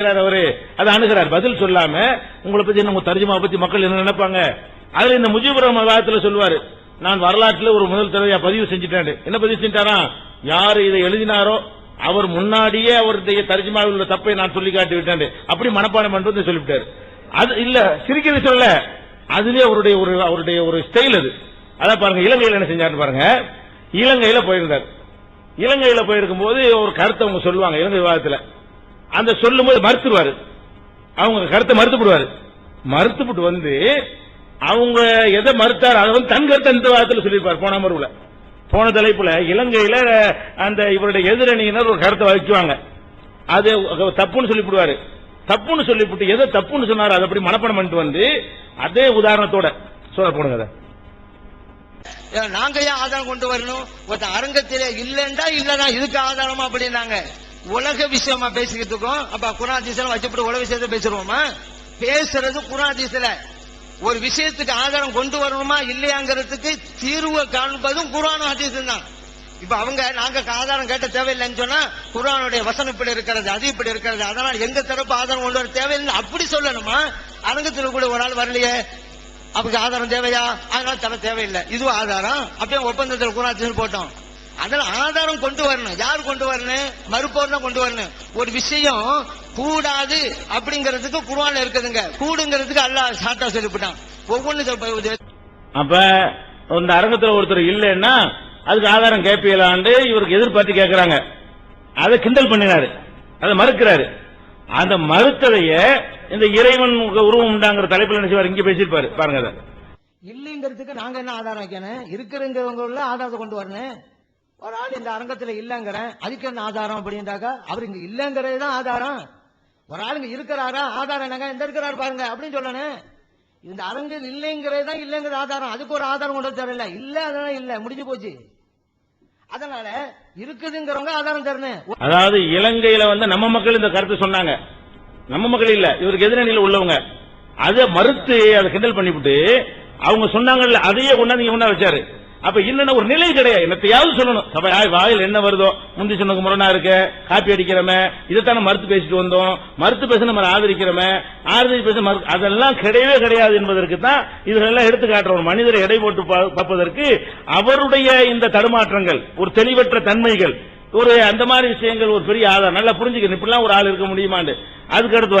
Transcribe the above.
இருக்கிறார் அவரு. அதை அணுகிறார். பதில் சொல்லாம உங்களை பத்தி நம்ம தர்ஜுமா பத்தி மக்கள் என்ன நினைப்பாங்க? அதுல இந்த முஜிபுர் ரஹ்மான் வாதத்துல சொல்லுவாரு. நான் வரலாற்றுல ஒரு முதல் தடவையா பதிவு செஞ்சுட்டேன். என்ன பதிவு செஞ்சாராம் யார் இதை எழுதினாரோ அவர் முன்னாடியே அவருடைய தர்ஜுமாவில் உள்ள தப்பை நான் சொல்லி காட்டி விட்டேன். அப்படி மனப்பாடம் பண்றது சொல்லிவிட்டாரு. அது இல்ல சிரிக்கிறது சொல்ல அதுவே அவருடைய ஒரு அவருடைய ஒரு ஸ்டைல் அது. அதான் பாருங்க இலங்கையில் என்ன செஞ்சாருன்னு பாருங்க. இலங்கையில போயிருந்தார். இலங்கையில போயிருக்கும் போது ஒரு கருத்தை அவங்க சொல்லுவாங்க இலங்கை விவாதத்துல. அந்த சொல்லும்போது மறுத்துருவாரு. அவங்க கருத்தை மறுத்துப்படுவாரு. மறுத்துப்பட்டு வந்து அவங்க எதை மறுத்தார் அதை வந்து தன் கருத்தை இந்த வாரத்தில் சொல்லியிருப்பார் போன அமர்வுல. போன தலைப்புல இலங்கையில அந்த இவருடைய எதிரணியினர் ஒரு கருத்தை வைக்குவாங்க அது தப்புன்னு சொல்லிவிடுவாரு தப்புன்னு சொல்லிவிட்டு எதை தப்புன்னு சொன்னார் அதை அப்படி மனப்பணம் பண்ணிட்டு வந்து அதே உதாரணத்தோட சொல்ல போடுங்க ஏன் நாங்க ஏன் ஆதாரம் கொண்டு வரணும்? ஒருத்தன் அரங்கத்திலே இல்லண்டா இல்லதான் இதுக்கு ஆதாரமா அப்படின்னாங்க. உலக விஷயமா பேசிக்கிட்டு இருக்கோம். அப்ப குராதீசல வச்சுப்பட்டு உலக விஷயத்தை பேசுறோமா பேசுறது குராதீசல ஒரு விஷயத்துக்கு ஆதாரம் கொண்டு வரணுமா இல்லையாங்கிறதுக்கு தீர்வு காண்பதும் குரானும் அதிசயம் தான். இப்ப அவங்க நாங்க ஆதாரம் கேட்ட தேவையில்லைன்னு சொன்னா குரானுடைய வசனம் இப்படி இருக்கிறது அது இப்படி இருக்கிறது அதனால எங்க தரப்பு ஆதாரம் கொண்டு வர தேவையில்லை அப்படி சொல்லணுமா? அரங்கத்தில் கூட ஒரு ஆள் வரலையே. அவருக்கு ஆதாரம் தேவையா? அதனால தர தேவையில்லை. இதுவும் ஆதாரம். அப்படியே ஒப்பந்தத்தில் குரான் போட்டோம். அதனால ஆதாரம் கொண்டு வரணும். யார் கொண்டு வரணும்? மறுப்போர் தான் கொண்டு வரணும். ஒரு விஷயம் கூடாது அப்படிங்கிறதுக்கு குர்ஆன்ல இருக்குதுங்க. கூடுங்கிறதுக்கு அல்லாஹ் சாட்டா சொல்லிவிட்டான். ஒவ்வொன்னு அப்ப இந்த அரங்கத்துல ஒருத்தர் இல்லைன்னா அதுக்கு ஆதாரம் கேட்பீங்களான்னு இவருக்கு எதிர்பார்த்து கேட்கறாங்க அதை கிண்டல் பண்ணினாரு. அதை மறுக்கிறாரு. அந்த மறுத்ததைய இந்த இறைவன் உருவம் உண்டாங்கிற தலைப்பில் நினைச்சு இங்க பேசியிருப்பாரு. பாருங்க அதை. இல்லைங்கிறதுக்கு நாங்க என்ன ஆதாரம் வைக்கணும்? இருக்கிறவங்க உள்ள ஆதாரத்தை கொண்டு வரணும். ஒரு ஆள் இந்த அரங்கத்துல இல்லங்கிறேன். அதுக்கு என்ன ஆதாரம் அப்படின்றாக்கா அவர் இங்க இல்லங்கிறது தான் ஆதாரம். ஒரு ஆளுங்க இருக்கிறாரா ஆதாரம் என்னங்க? எந்த இருக்கிறாரு பாருங்க அப்படின்னு சொல்லணும் இந்த அரங்கம் இல்லைங்கிறது தான் இல்லைங்கிற ஆதாரம். அதுக்கு ஒரு ஆதாரம் கொண்டு தரல இல்ல அதெல்லாம் இல்ல. முடிஞ்சு போச்சு. அதனால இருக்குதுங்கிறவங்க ஆதாரம் தரணும். அதாவது இலங்கையில வந்து நம்ம மக்கள் இந்த கருத்து சொன்னாங்க. நம்ம மக்கள் இல்ல. இவருக்கு எதிரணியில் உள்ளவங்க. அதை மறுத்து அதை கிண்டல் பண்ணிவிட்டு அவங்க சொன்னாங்கல்ல அதையே கொண்டாந்து இங்க கொண்டா வச்சாரு. அப்ப இல்லன்னா ஒரு நிலை கிடையாது. என்னத்தையாவது சொல்லணும். சபை ஆய் வாயில் என்ன வருதோ? முந்தி சொன்னது முரணா இருக்க. காப்பி அடிக்கிறோமே. இதைத்தானே மறுத்து பேசிட்டு வந்தோம். மறுத்து பேச நம்ம ஆதரிக்கிறோமே. ஆதரிச்சு பேச மறு- அதெல்லாம் கிடையவே கிடையாது என்பதற்கு தான் இதெல்லாம் எடுத்து காட்டுற ஒரு மனிதரை எடை போட்டு பார்ப்பதற்கு அவருடைய இந்த தடுமாற்றங்கள் ஒரு தெளிவற்ற தன்மைகள் ஒரு அந்த மாதிரி விஷயங்கள் ஒரு பெரிய ஆதாரம். நல்லா புரிஞ்சுக்கணும். இப்படிலாம் ஒரு ஆள் இருக்க முடியுமாண்டு. அதுக்கு அடுத்து